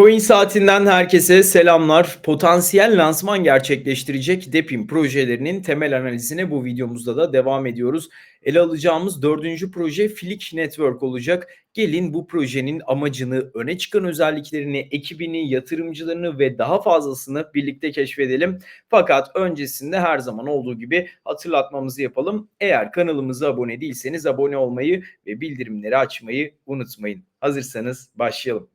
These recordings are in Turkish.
Coin saatinden herkese selamlar. Potansiyel lansman gerçekleştirecek DEPIM projelerinin temel analizine bu videomuzda da devam ediyoruz. Ele alacağımız dördüncü proje Flick Network olacak. Gelin bu projenin amacını, öne çıkan özelliklerini, ekibini, yatırımcılarını ve daha fazlasını birlikte keşfedelim. Fakat öncesinde her zaman olduğu gibi hatırlatmamızı yapalım. Eğer kanalımıza abone değilseniz abone olmayı ve bildirimleri açmayı unutmayın. Hazırsanız başlayalım.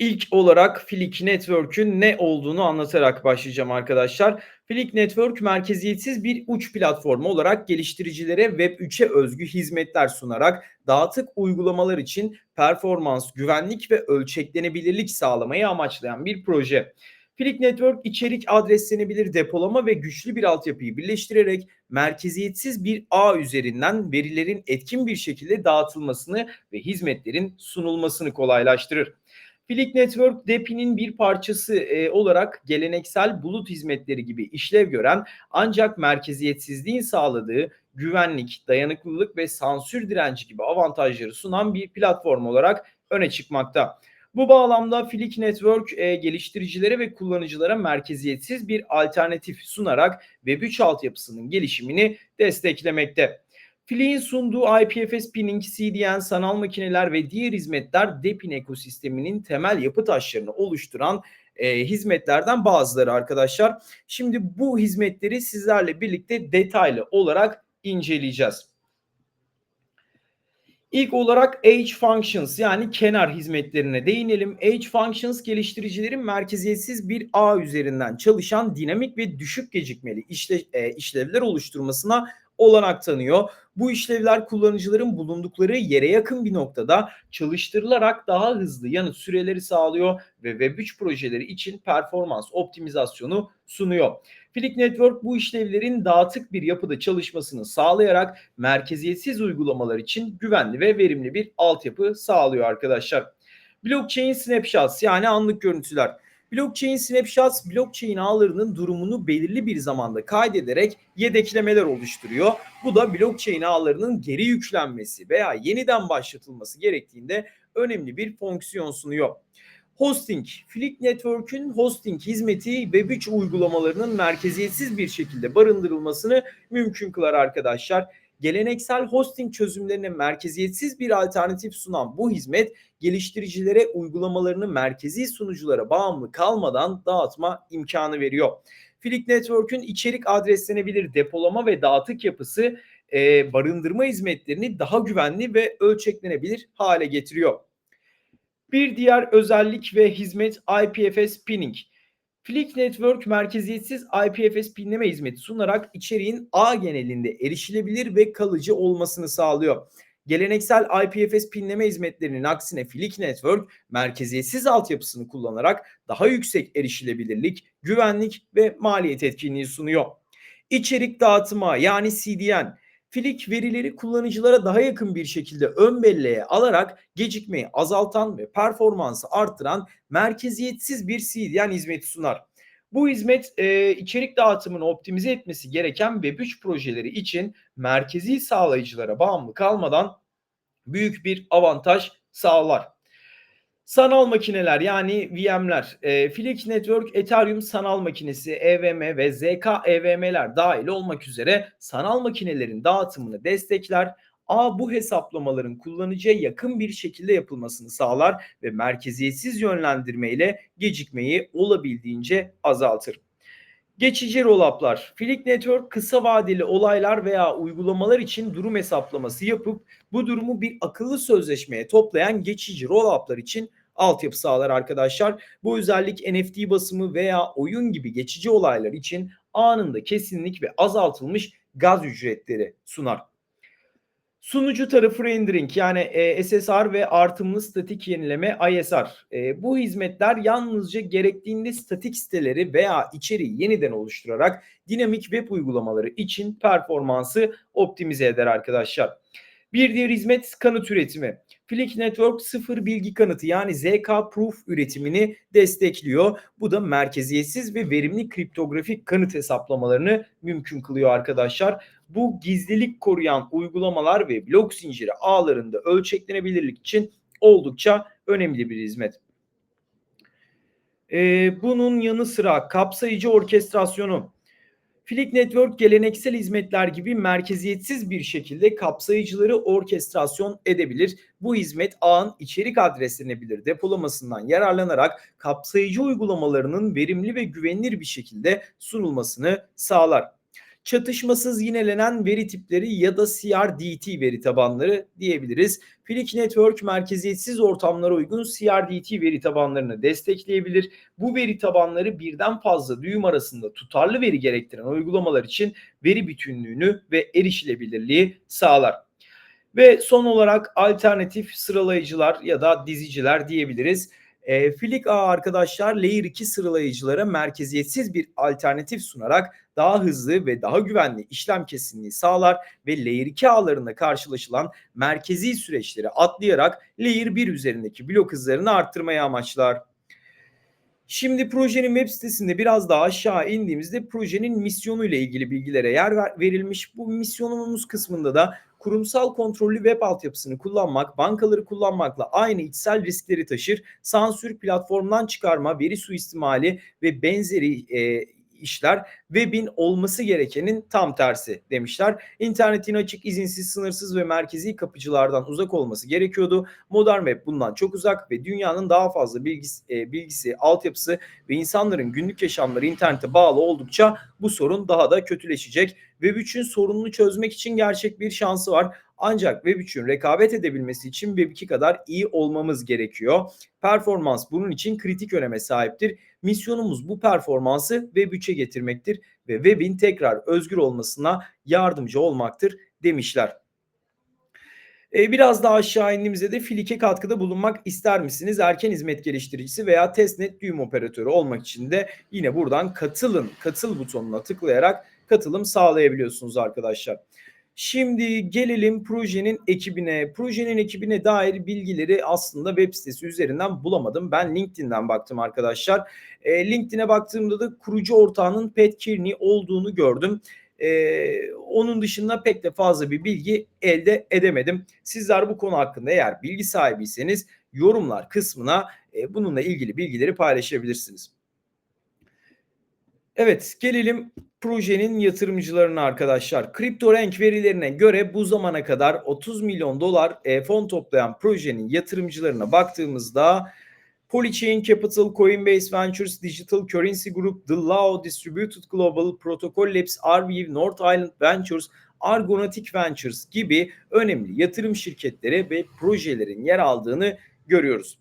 İlk olarak Flick Network'ün ne olduğunu anlatarak başlayacağım arkadaşlar. Flick Network merkeziyetsiz bir uç platformu olarak geliştiricilere Web3'e özgü hizmetler sunarak dağıtık uygulamalar için performans, güvenlik ve ölçeklenebilirlik sağlamayı amaçlayan bir proje. Flick Network içerik adreslenebilir depolama ve güçlü bir altyapıyı birleştirerek merkeziyetsiz bir ağ üzerinden verilerin etkin bir şekilde dağıtılmasını ve hizmetlerin sunulmasını kolaylaştırır. Flick Network DEPI'nin bir parçası e, olarak geleneksel bulut hizmetleri gibi işlev gören ancak merkeziyetsizliğin sağladığı güvenlik, dayanıklılık ve sansür direnci gibi avantajları sunan bir platform olarak öne çıkmakta. Bu bağlamda Flick Network e, geliştiricilere ve kullanıcılara merkeziyetsiz bir alternatif sunarak Web3 altyapısının gelişimini desteklemekte. Flick'in sunduğu IPFS Pinning, CDN, sanal makineler ve diğer hizmetler DEPIN ekosisteminin temel yapı taşlarını oluşturan e, hizmetlerden bazıları arkadaşlar. Şimdi bu hizmetleri sizlerle birlikte detaylı olarak inceleyeceğiz. İlk olarak Edge Functions yani kenar hizmetlerine değinelim. Edge Functions geliştiricilerin merkeziyetsiz bir ağ üzerinden çalışan dinamik ve düşük gecikmeli işle, e, işlevler oluşturmasına olanak tanıyor. Bu işlevler kullanıcıların bulundukları yere yakın bir noktada çalıştırılarak daha hızlı yanıt süreleri sağlıyor ve Web3 projeleri için performans optimizasyonu sunuyor. Flick Network bu işlevlerin dağıtık bir yapıda çalışmasını sağlayarak merkeziyetsiz uygulamalar için güvenli ve verimli bir altyapı sağlıyor arkadaşlar. Blockchain snapshots yani anlık görüntüler. Blockchain snapshots blockchain ağlarının durumunu belirli bir zamanda kaydederek yedeklemeler oluşturuyor. Bu da blockchain ağlarının geri yüklenmesi veya yeniden başlatılması gerektiğinde önemli bir fonksiyon sunuyor. Hosting, Flick Network'ün hosting hizmeti Web3 uygulamalarının merkeziyetsiz bir şekilde barındırılmasını mümkün kılar arkadaşlar geleneksel hosting çözümlerine merkeziyetsiz bir alternatif sunan bu hizmet geliştiricilere uygulamalarını merkezi sunuculara bağımlı kalmadan dağıtma imkanı veriyor. Flick Network'ün içerik adreslenebilir depolama ve dağıtık yapısı e, barındırma hizmetlerini daha güvenli ve ölçeklenebilir hale getiriyor. Bir diğer özellik ve hizmet IPFS Pinning. Flick Network merkeziyetsiz IPFS pinleme hizmeti sunarak içeriğin ağ genelinde erişilebilir ve kalıcı olmasını sağlıyor. Geleneksel IPFS pinleme hizmetlerinin aksine Flick Network merkeziyetsiz altyapısını kullanarak daha yüksek erişilebilirlik, güvenlik ve maliyet etkinliği sunuyor. İçerik dağıtıma yani CDN Flick verileri kullanıcılara daha yakın bir şekilde ön belleğe alarak gecikmeyi azaltan ve performansı arttıran merkeziyetsiz bir CDN hizmeti sunar. Bu hizmet e, içerik dağıtımını optimize etmesi gereken Web3 projeleri için merkezi sağlayıcılara bağımlı kalmadan büyük bir avantaj sağlar. Sanal makineler yani VM'ler, e, Flix Network, Ethereum sanal makinesi, EVM ve ZK EVM'ler dahil olmak üzere sanal makinelerin dağıtımını destekler. A bu hesaplamaların kullanıcıya yakın bir şekilde yapılmasını sağlar ve merkeziyetsiz yönlendirme ile gecikmeyi olabildiğince azaltır. Geçici roll-up'lar. Flick Network kısa vadeli olaylar veya uygulamalar için durum hesaplaması yapıp bu durumu bir akıllı sözleşmeye toplayan geçici roll-up'lar için altyapı sağlar arkadaşlar. Bu özellik NFT basımı veya oyun gibi geçici olaylar için anında kesinlik ve azaltılmış gaz ücretleri sunar. Sunucu tarafı rendering yani e, SSR ve artımlı statik yenileme ISR. E, bu hizmetler yalnızca gerektiğinde statik siteleri veya içeriği yeniden oluşturarak dinamik web uygulamaları için performansı optimize eder arkadaşlar. Bir diğer hizmet kanıt üretimi. Flick Network sıfır bilgi kanıtı yani ZK Proof üretimini destekliyor. Bu da merkeziyetsiz ve verimli kriptografik kanıt hesaplamalarını mümkün kılıyor arkadaşlar. Bu gizlilik koruyan uygulamalar ve blok zinciri ağlarında ölçeklenebilirlik için oldukça önemli bir hizmet. Ee, bunun yanı sıra kapsayıcı orkestrasyonu. Flick Network geleneksel hizmetler gibi merkeziyetsiz bir şekilde kapsayıcıları orkestrasyon edebilir. Bu hizmet ağın içerik adreslenebilir depolamasından yararlanarak kapsayıcı uygulamalarının verimli ve güvenilir bir şekilde sunulmasını sağlar çatışmasız yinelenen veri tipleri ya da CRDT veri tabanları diyebiliriz. Flick Network merkeziyetsiz ortamlara uygun CRDT veri tabanlarını destekleyebilir. Bu veri tabanları birden fazla düğüm arasında tutarlı veri gerektiren uygulamalar için veri bütünlüğünü ve erişilebilirliği sağlar. Ve son olarak alternatif sıralayıcılar ya da diziciler diyebiliriz. E, Flick A arkadaşlar Layer 2 sıralayıcılara merkeziyetsiz bir alternatif sunarak daha hızlı ve daha güvenli işlem kesinliği sağlar ve Layer 2 ağlarında karşılaşılan merkezi süreçleri atlayarak Layer 1 üzerindeki blok hızlarını arttırmaya amaçlar. Şimdi projenin web sitesinde biraz daha aşağı indiğimizde projenin misyonu ile ilgili bilgilere yer verilmiş. Bu misyonumuz kısmında da kurumsal kontrollü web altyapısını kullanmak, bankaları kullanmakla aynı içsel riskleri taşır. Sansür, platformdan çıkarma, veri suistimali ve benzeri e, işler webin olması gerekenin tam tersi demişler. İnternetin açık, izinsiz, sınırsız ve merkezi kapıcılardan uzak olması gerekiyordu. Modern web bundan çok uzak ve dünyanın daha fazla bilgisi, e, bilgisi altyapısı ve insanların günlük yaşamları internete bağlı oldukça bu sorun daha da kötüleşecek. Web 3'ün sorununu çözmek için gerçek bir şansı var. Ancak Web 3'ün rekabet edebilmesi için Web 2 kadar iyi olmamız gerekiyor. Performans bunun için kritik öneme sahiptir. Misyonumuz bu performansı Web 3'e getirmektir ve Web'in tekrar özgür olmasına yardımcı olmaktır demişler. Ee, biraz daha aşağı indiğimizde de Filik'e katkıda bulunmak ister misiniz? Erken hizmet geliştiricisi veya testnet düğüm operatörü olmak için de yine buradan katılın, katıl butonuna tıklayarak katılım sağlayabiliyorsunuz arkadaşlar. Şimdi gelelim projenin ekibine. Projenin ekibine dair bilgileri aslında web sitesi üzerinden bulamadım. Ben LinkedIn'den baktım arkadaşlar. E, LinkedIn'e baktığımda da kurucu ortağının Pat Kearney olduğunu gördüm. Ee, onun dışında pek de fazla bir bilgi elde edemedim. Sizler bu konu hakkında eğer bilgi sahibiyseniz yorumlar kısmına e, bununla ilgili bilgileri paylaşabilirsiniz. Evet gelelim projenin yatırımcılarına arkadaşlar. CryptoRank verilerine göre bu zamana kadar 30 milyon dolar e, fon toplayan projenin yatırımcılarına baktığımızda Polychain Capital, Coinbase Ventures, Digital Currency Group, The Lao Distributed Global, Protocol Labs, Arweave, North Island Ventures, Argonaut Ventures gibi önemli yatırım şirketleri ve projelerin yer aldığını görüyoruz.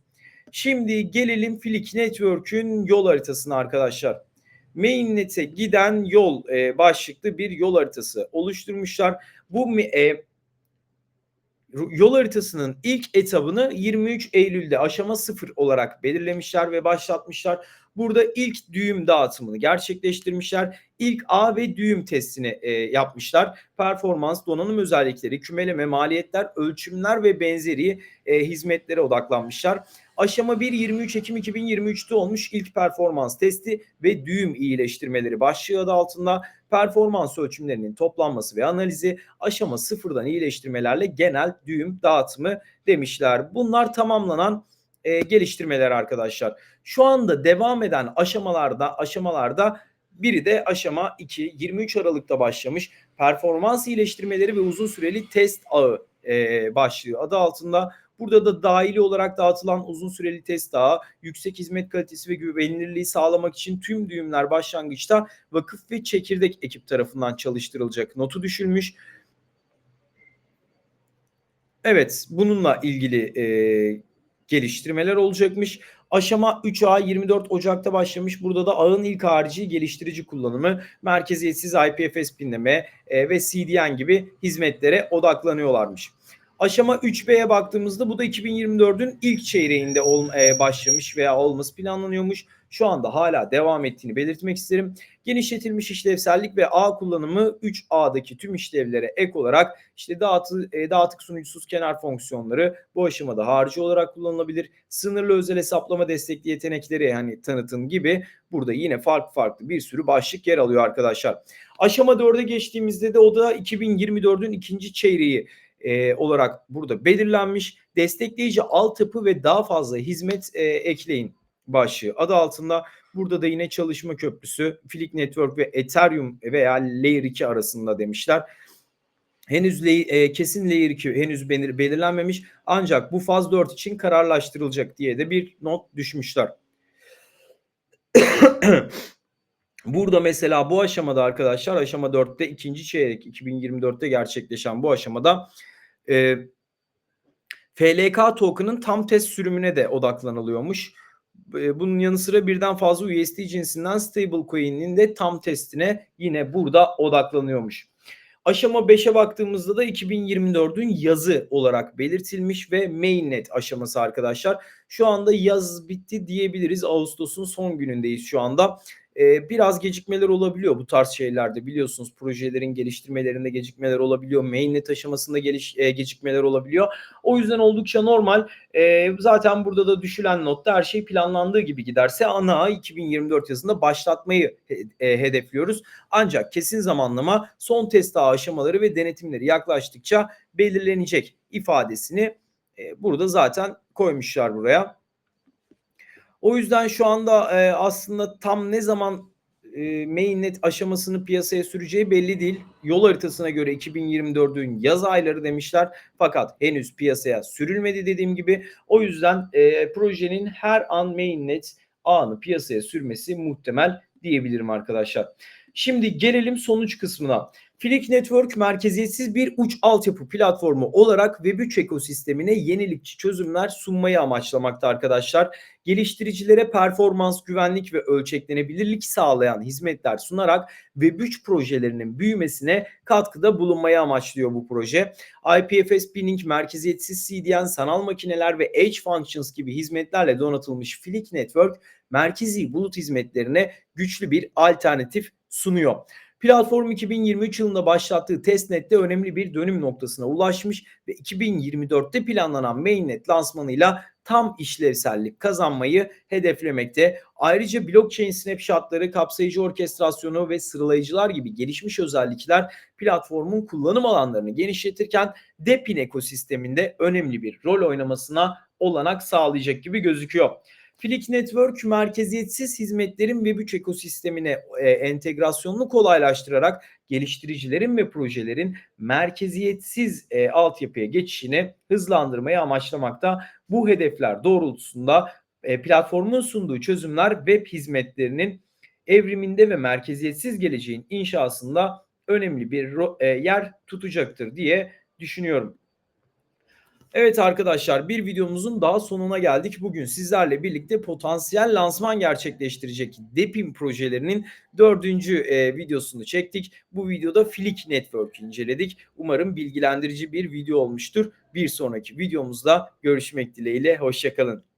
Şimdi gelelim Flick Network'ün yol haritasına arkadaşlar mainnet'e giden yol e, başlıklı bir yol haritası oluşturmuşlar. Bu e, yol haritasının ilk etabını 23 Eylül'de aşama 0 olarak belirlemişler ve başlatmışlar. Burada ilk düğüm dağıtımını gerçekleştirmişler. İlk A ve düğüm testini e, yapmışlar. Performans, donanım özellikleri, kümeleme, maliyetler, ölçümler ve benzeri e, hizmetlere odaklanmışlar. Aşama 1 23 Ekim 2023'te olmuş ilk performans testi ve düğüm iyileştirmeleri başlığı adı altında performans ölçümlerinin toplanması ve analizi aşama sıfırdan iyileştirmelerle genel düğüm dağıtımı demişler. Bunlar tamamlanan e, geliştirmeler arkadaşlar. Şu anda devam eden aşamalarda aşamalarda biri de aşama 2 23 Aralık'ta başlamış performans iyileştirmeleri ve uzun süreli test ağı e, başlığı adı altında Burada da dahili olarak dağıtılan uzun süreli test ağı, yüksek hizmet kalitesi ve güvenilirliği sağlamak için tüm düğümler başlangıçta vakıf ve çekirdek ekip tarafından çalıştırılacak notu düşülmüş. Evet bununla ilgili e, geliştirmeler olacakmış. Aşama 3A 24 Ocak'ta başlamış. Burada da ağın ilk harici geliştirici kullanımı, merkeziyetsiz IPFS pinleme e, ve CDN gibi hizmetlere odaklanıyorlarmış. Aşama 3B'ye baktığımızda bu da 2024'ün ilk çeyreğinde ol, e, başlamış veya olması planlanıyormuş. Şu anda hala devam ettiğini belirtmek isterim. Genişletilmiş işlevsellik ve ağ kullanımı 3A'daki tüm işlevlere ek olarak işte dağıtı, e, dağıtık sunucusuz kenar fonksiyonları bu aşamada harici olarak kullanılabilir. Sınırlı özel hesaplama destekli yetenekleri hani tanıtım gibi burada yine farklı farklı bir sürü başlık yer alıyor arkadaşlar. Aşama 4'e geçtiğimizde de o da 2024'ün ikinci çeyreği e, olarak burada belirlenmiş. Destekleyici altyapı ve daha fazla hizmet e, ekleyin başlığı adı altında. Burada da yine çalışma köprüsü Flick Network ve Ethereum veya Layer 2 arasında demişler. Henüz e, kesin layer 2 henüz belir, belirlenmemiş ancak bu faz 4 için kararlaştırılacak diye de bir not düşmüşler. Burada mesela bu aşamada arkadaşlar aşama 4'te ikinci çeyrek 2024'te gerçekleşen bu aşamada e, FLK token'ın tam test sürümüne de odaklanılıyormuş. E, bunun yanı sıra birden fazla USD cinsinden stablecoin'in de tam testine yine burada odaklanıyormuş. Aşama 5'e baktığımızda da 2024'ün yazı olarak belirtilmiş ve mainnet aşaması arkadaşlar. Şu anda yaz bitti diyebiliriz. Ağustos'un son günündeyiz şu anda. Ee, biraz gecikmeler olabiliyor bu tarz şeylerde biliyorsunuz projelerin geliştirmelerinde gecikmeler olabiliyor. Mainnet aşamasında geliş, e, gecikmeler olabiliyor. O yüzden oldukça normal. E, zaten burada da düşülen notta her şey planlandığı gibi giderse ana 2024 yazında başlatmayı e, hedefliyoruz. Ancak kesin zamanlama son test aşamaları ve denetimleri yaklaştıkça belirlenecek ifadesini e, burada zaten koymuşlar buraya. O yüzden şu anda e, aslında tam ne zaman e, mainnet aşamasını piyasaya süreceği belli değil. Yol haritasına göre 2024'ün yaz ayları demişler. Fakat henüz piyasaya sürülmedi dediğim gibi. O yüzden e, projenin her an mainnet ağını piyasaya sürmesi muhtemel diyebilirim arkadaşlar. Şimdi gelelim sonuç kısmına. Flick Network merkeziyetsiz bir uç altyapı platformu olarak Web3 ekosistemine yenilikçi çözümler sunmayı amaçlamakta arkadaşlar. Geliştiricilere performans, güvenlik ve ölçeklenebilirlik sağlayan hizmetler sunarak Web3 projelerinin büyümesine katkıda bulunmayı amaçlıyor bu proje. IPFS Pinning, merkeziyetsiz CDN, sanal makineler ve Edge Functions gibi hizmetlerle donatılmış Flick Network, merkezi bulut hizmetlerine güçlü bir alternatif sunuyor. Platform 2023 yılında başlattığı testnette önemli bir dönüm noktasına ulaşmış ve 2024'te planlanan mainnet lansmanıyla tam işlevsellik kazanmayı hedeflemekte. Ayrıca blockchain snapshotları, kapsayıcı orkestrasyonu ve sıralayıcılar gibi gelişmiş özellikler platformun kullanım alanlarını genişletirken DePIN ekosisteminde önemli bir rol oynamasına olanak sağlayacak gibi gözüküyor. Flick Network merkeziyetsiz hizmetlerin Web3 ekosistemine e, entegrasyonunu kolaylaştırarak geliştiricilerin ve projelerin merkeziyetsiz e, altyapıya geçişini hızlandırmayı amaçlamakta. Bu hedefler doğrultusunda e, platformun sunduğu çözümler web hizmetlerinin evriminde ve merkeziyetsiz geleceğin inşasında önemli bir e, yer tutacaktır diye düşünüyorum. Evet arkadaşlar bir videomuzun daha sonuna geldik. Bugün sizlerle birlikte potansiyel lansman gerçekleştirecek DEPIM projelerinin dördüncü e, videosunu çektik. Bu videoda Flick Network inceledik. Umarım bilgilendirici bir video olmuştur. Bir sonraki videomuzda görüşmek dileğiyle. Hoşçakalın.